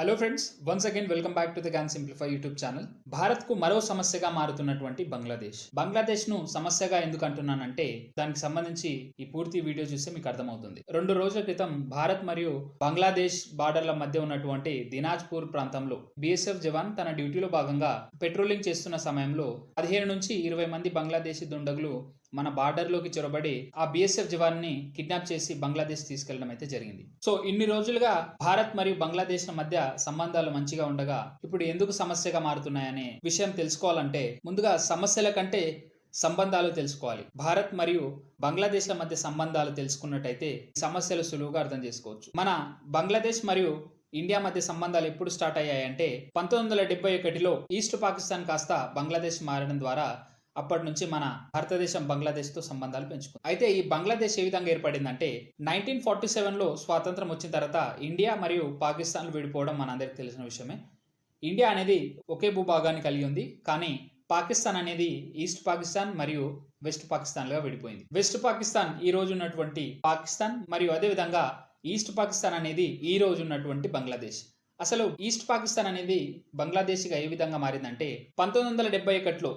Hello friends once again welcome back to the Gyan simplify YouTube channel భారత్కు మరో సమస్యగా మారుతున్నటువంటి బంగ్లాదేశ్. బంగ్లాదేశ్ను సమస్యగా ఎందుకు అంటున్నానంటే దానికి సంబంధించి ఈ పూర్తి వీడియో చూస్తే మీకు అర్థమవుతుంది. రెండు రోజుల క్రితం భారత్ మరియు బంగ్లాదేశ్ బార్డర్ల మధ్య ఉన్నటువంటి దినాజ్పూర్ ప్రాంతంలో బిఎస్ఎఫ్ జవాన్ తన డ్యూటీలో భాగంగా పెట్రోలింగ్ చేస్తున్న సమయంలో పదిహేను నుంచి ఇరవై మంది బంగ్లాదేశీ దుండగులు మన బార్డర్లోకి చొరబడి ఆ బిఎస్ఎఫ్ జవాన్ని కిడ్నాప్ చేసి బంగ్లాదేశ్ తీసుకెళ్ళడం అయితే జరిగింది. సో ఇన్ని రోజులుగా భారత్ మరియు బంగ్లాదేశ్ మధ్య సంబంధాలు మంచిగా ఉండగా ఇప్పుడు ఎందుకు సమస్యగా మారుతున్నాయనే విషయం తెలుసుకోవాలంటే ముందుగా సమస్యల కంటే సంబంధాలు తెలుసుకోవాలి. భారత్ మరియు బంగ్లాదేశ్ల మధ్య సంబంధాలు తెలుసుకున్నట్టయితే సమస్యలు సులువుగా అర్థం చేసుకోవచ్చు. మన బంగ్లాదేశ్ మరియు ఇండియా మధ్య సంబంధాలు ఎప్పుడు స్టార్ట్ అయ్యాయంటే పంతొమ్మిది వందల డెబ్బై ఒకటిలో ఈస్ట్ పాకిస్తాన్ కాస్త బంగ్లాదేశ్ మారడం ద్వారా అప్పటి నుంచి మన భారతదేశం బంగ్లాదేశ్తో సంబంధాలు పెంచుకుంది. అయితే ఈ బంగ్లాదేశ్ ఏ విధంగా ఏర్పడిందంటే నైన్టీన్ ఫార్టీ సెవెన్లో స్వాతంత్రం వచ్చిన తర్వాత ఇండియా మరియు పాకిస్తాన్ విడిపోవడం మనందరికి తెలిసిన విషయమే. ఇండియా అనేది ఒకే భూభాగాన్ని కలిగి ఉంది కానీ పాకిస్తాన్ అనేది ఈస్ట్ పాకిస్తాన్ మరియు వెస్ట్ పాకిస్తాన్లుగా విడిపోయింది. వెస్ట్ పాకిస్తాన్ ఈ రోజు ఉన్నటువంటి పాకిస్తాన్ మరియు అదే విధంగా ఈస్ట్ పాకిస్తాన్ అనేది ఈ రోజు ఉన్నటువంటి బంగ్లాదేశ్. అసలు ఈస్ట్ పాకిస్తాన్ అనేది బంగ్లాదేశ్గా ఏ విధంగా మారిందంటే పంతొమ్మిది వందల డెబ్బై ఒకటిలో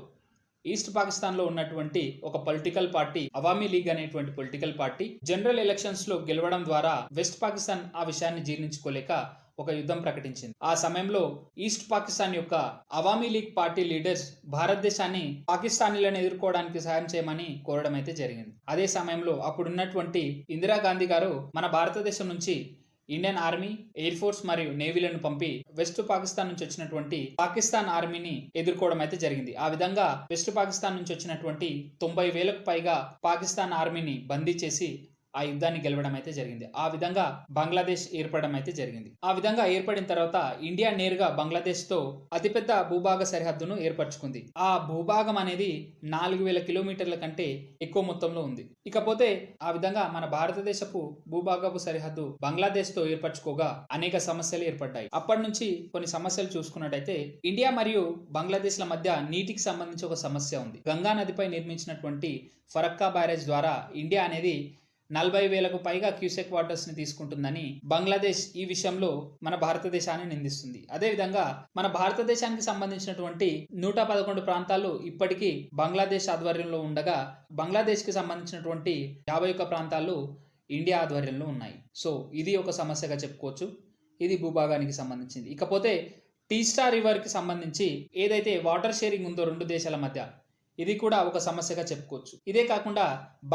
ఈస్ట్ పాకిస్తాన్లో ఉన్నటువంటి ఒక పొలిటికల్ పార్టీ అవామీ లీగ్ అనేటువంటి పొలిటికల్ పార్టీ జనరల్ ఎలక్షన్స్లో గెలవడం ద్వారా వెస్ట్ పాకిస్తాన్ ఆ విషయాన్ని జీర్ణించుకోలేక ఒక యుద్ధం ప్రకటించింది. ఆ సమయంలో ఈస్ట్ పాకిస్తాన్ యొక్క అవామీ లీగ్ పార్టీ లీడర్స్ భారతదేశాన్ని పాకిస్తానీలను ఎదుర్కోవడానికి సహాయం చేయమని కోరడం అయితే జరిగింది. అదే సమయంలో అప్పుడున్నటువంటి ఇందిరాగాంధీ గారు మన భారతదేశం నుంచి ఇండియన్ ఆర్మీ ఎయిర్ ఫోర్స్ మరియు నేవీలను పంపి వెస్ట్ పాకిస్తాన్ నుంచి వచ్చినటువంటి పాకిస్తాన్ ఆర్మీని ఎదుర్కోవడం అయితే జరిగింది. ఆ విధంగా వెస్ట్ పాకిస్తాన్ నుంచి వచ్చినటువంటి తొంభై వేలకు పైగా పాకిస్తాన్ ఆర్మీని బందీ చేసి ఆ యుద్ధాన్ని గెలవడం అయితే జరిగింది. ఆ విధంగా బంగ్లాదేశ్ ఏర్పడడం అయితే జరిగింది. ఆ విధంగా ఏర్పడిన తర్వాత ఇండియా నేరుగా బంగ్లాదేశ్తో అతిపెద్ద భూభాగ సరిహద్దును ఏర్పరచుకుంది. ఆ భూభాగం అనేది నాలుగు వేల కిలోమీటర్ల కంటే ఎక్కువ మొత్తంలో ఉంది. ఇకపోతే ఆ విధంగా మన భారతదేశపు భూభాగపు సరిహద్దు బంగ్లాదేశ్తో ఏర్పరచుకోగా అనేక సమస్యలు ఏర్పడ్డాయి. అప్పటి నుంచి కొన్ని సమస్యలు చూసుకున్నట్టయితే ఇండియా మరియు బంగ్లాదేశ్ల మధ్య నీటికి సంబంధించి ఒక సమస్య ఉంది. గంగా నదిపై నిర్మించినటువంటి ఫరక్కా బ్యారేజ్ ద్వారా ఇండియా అనేది నలభై వేలకు పైగా క్యూసెక్ వాటర్స్ని తీసుకుంటుందని బంగ్లాదేశ్ ఈ విషయంలో మన భారతదేశాన్ని నిందిస్తుంది. అదేవిధంగా మన భారతదేశానికి సంబంధించినటువంటి నూట పదకొండు ప్రాంతాలు ఇప్పటికీ బంగ్లాదేశ్ ఆధ్వర్యంలో ఉండగా బంగ్లాదేశ్కి సంబంధించినటువంటి యాభై ఒక్క ప్రాంతాలు ఇండియా ఆధ్వర్యంలో ఉన్నాయి. సో ఇది ఒక సమస్యగా చెప్పుకోవచ్చు. ఇది భూభాగానికి సంబంధించింది. ఇకపోతే టీస్టా రివర్కి సంబంధించి ఏదైతే వాటర్ షేరింగ్ ఉందో రెండు దేశాల మధ్య ఇది కూడా ఒక సమస్యగా చెప్పుకోవచ్చు. ఇదే కాకుండా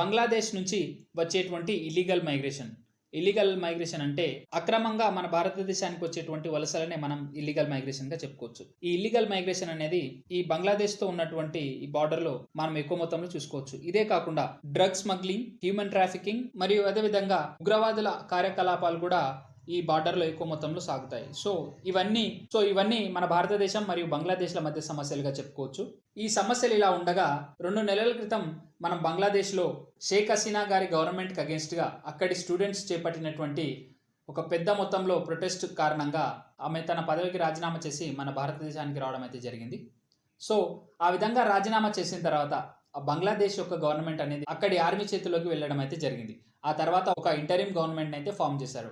బంగ్లాదేశ్ నుంచి వచ్చేటువంటి ఇల్లీగల్ మైగ్రేషన్ ఇల్లీగల్ మైగ్రేషన్ అంటే అక్రమంగా మన భారతదేశానికి వచ్చేటువంటి వలసలనే మనం ఇల్లీగల్ మైగ్రేషన్గా చెప్పుకోవచ్చు. ఈ ఇల్లీగల్ మైగ్రేషన్ అనేది ఈ బంగ్లాదేశ్తో ఉన్నటువంటి ఈ బార్డర్లో మనం ఎక్కువ మొత్తంలో చూసుకోవచ్చు. ఇదే కాకుండా డ్రగ్ స్మగ్లింగ్ హ్యూమన్ ట్రాఫికింగ్ మరియు అదేవిధంగా ఉగ్రవాదుల కార్యకలాపాలు కూడా ఈ బార్డర్లో ఎక్కువ మొత్తంలో సాగుతాయి. సో ఇవన్నీ సో ఇవన్నీ మన భారతదేశం మరియు బంగ్లాదేశ్ల మధ్య సమస్యలుగా చెప్పుకోవచ్చు. ఈ సమస్యలు ఇలా ఉండగా రెండు నెలల క్రితం మనం బంగ్లాదేశ్లో షేక్ హసీనా గారి గవర్నమెంట్కి అగేన్స్ట్గా అక్కడి స్టూడెంట్స్ చేపట్టినటువంటి ఒక పెద్ద మొత్తంలో ప్రొటెస్ట్ కారణంగా ఆమె తన పదవికి రాజీనామా చేసి మన భారతదేశానికి రావడం అయితే జరిగింది. సో ఆ విధంగా రాజీనామా చేసిన తర్వాత ఆ బంగ్లాదేశ్ యొక్క గవర్నమెంట్ అనేది అక్కడి ఆర్మీ చేతిలోకి వెళ్ళడం అయితే జరిగింది. ఆ తర్వాత ఒక ఇంటరిమ్ గవర్నమెంట్ అయితే ఫామ్ చేశారు.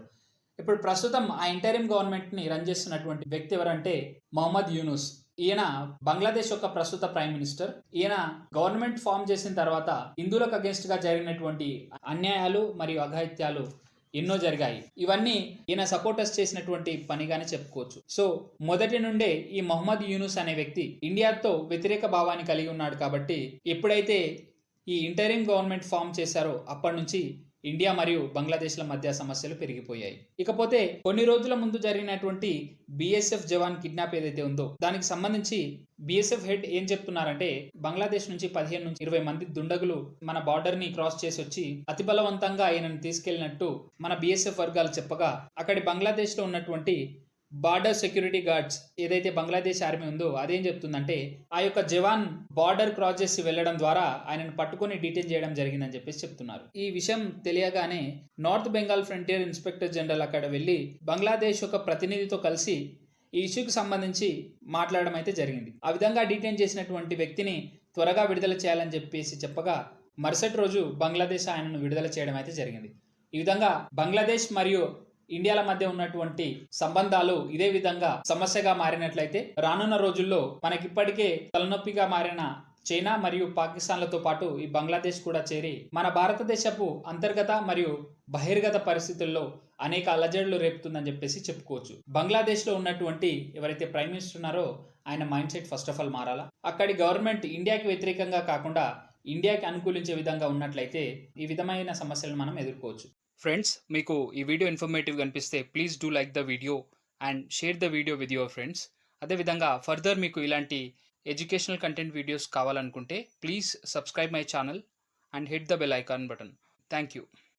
ఇప్పుడు ప్రస్తుతం ఆ ఇంటరిమ్ గవర్నమెంట్ని రన్ చేస్తున్నటువంటి వ్యక్తి ఎవరంటే మొహమ్మద్ యూనుస్. ఈయన బంగ్లాదేశ్ యొక్క ప్రస్తుత ప్రైమ్ మినిస్టర్. ఈయన గవర్నమెంట్ ఫామ్ చేసిన తర్వాత హిందువులకు అగేన్స్ట్గా జరిగినటువంటి అన్యాయాలు మరియు అఘాయిత్యాలు ఎన్నో జరిగాయి. ఇవన్నీ ఈయన సపోర్టర్స్ చేసినటువంటి పనిగానే చెప్పుకోవచ్చు. సో మొదటి నుండే ఈ మొహమ్మద్ యూనుస్ అనే వ్యక్తి ఇండియాతో వ్యతిరేక భావాన్ని కలిగి ఉన్నాడు కాబట్టి ఎప్పుడైతే ఈ ఇంటరిమ్ గవర్నమెంట్ ఫామ్ చేశారో అప్పటి నుంచి ఇండియా మరియు బంగ్లాదేశ్ల మధ్య సమస్యలు పెరిగిపోయాయి. ఇకపోతే కొన్ని రోజుల ముందు జరిగినటువంటి బిఎస్ఎఫ్ జవాన్ కిడ్నాప్ ఏదైతే ఉందో దానికి సంబంధించి బిఎస్ఎఫ్ హెడ్ ఏం చెప్తున్నారంటే బంగ్లాదేశ్ నుంచి పదిహేను నుంచి ఇరవై మంది దుండగులు మన బార్డర్ని క్రాస్ చేసి వచ్చి అతి బలవంతంగా ఆయనను తీసుకెళ్ళినట్టు మన బీఎస్ఎఫ్ వర్గాలు చెప్పగా అక్కడి బంగ్లాదేశ్లో ఉన్నటువంటి బార్డర్ సెక్యూరిటీ గార్డ్స్ ఏదైతే బంగ్లాదేశ్ ఆర్మీ ఉందో అదేం చెప్తుందంటే ఆ యొక్క జవాన్ బార్డర్ క్రాస్ చేసి వెళ్ళడం ద్వారా ఆయనను పట్టుకొని డీటెయిన్ చేయడం జరిగిందని చెప్పేసి చెప్తున్నారు. ఈ విషయం తెలియగానే north Bengal frontier inspector general అక్కడ వెళ్ళి బంగ్లాదేశ్ యొక్క ప్రతినిధితో కలిసి ఈ ఇష్యూకి సంబంధించి మాట్లాడడం అయితే జరిగింది. ఆ విధంగా డీటెయిన్ చేసినటువంటి వ్యక్తిని త్వరగా విడుదల చేయాలని చెప్పేసి చెప్పగా మరుసటి రోజు బంగ్లాదేశ్ ఆయనను విడుదల చేయడం అయితే జరిగింది. ఈ విధంగా బంగ్లాదేశ్ మరియు ఇండియాల మధ్య ఉన్నటువంటి సంబంధాలు ఇదే విధంగా సమస్యగా మారినట్లయితే రానున్న రోజుల్లో మనకిప్పటికే తలనొప్పిగా మారిన చైనా మరియు పాకిస్తాన్లతో పాటు ఈ బంగ్లాదేశ్ కూడా చేరి మన భారతదేశపు అంతర్గత మరియు బహిర్గత పరిస్థితుల్లో అనేక అలజడులు రేపుతుందని చెప్పేసి చెప్పుకోవచ్చు. బంగ్లాదేశ్లో ఉన్నటువంటి ఎవరైతే ప్రైమ్ మినిస్టర్ ఉన్నారో ఆయన mind set first of all మారాలా? అక్కడి గవర్నమెంట్ ఇండియాకి వ్యతిరేకంగా కాకుండా ఇండియాకి అనుకూలించే విధంగా ఉన్నట్లయితే ఈ విధమైన సమస్యలను మనం ఎదుర్కోవచ్చు. ఫ్రెండ్స్ మీకు ఈ వీడియో ఇన్ఫర్మేటివ్ అనిపిస్తే please do like the video and share the video with your friends అదేవిధంగా ఫర్దర్ మీకు ఇలాంటి ఎడ్యుకేషనల్ కంటెంట్ వీడియోస్ కావాలనుకుంటే please subscribe my channel and hit the bell icon button thank you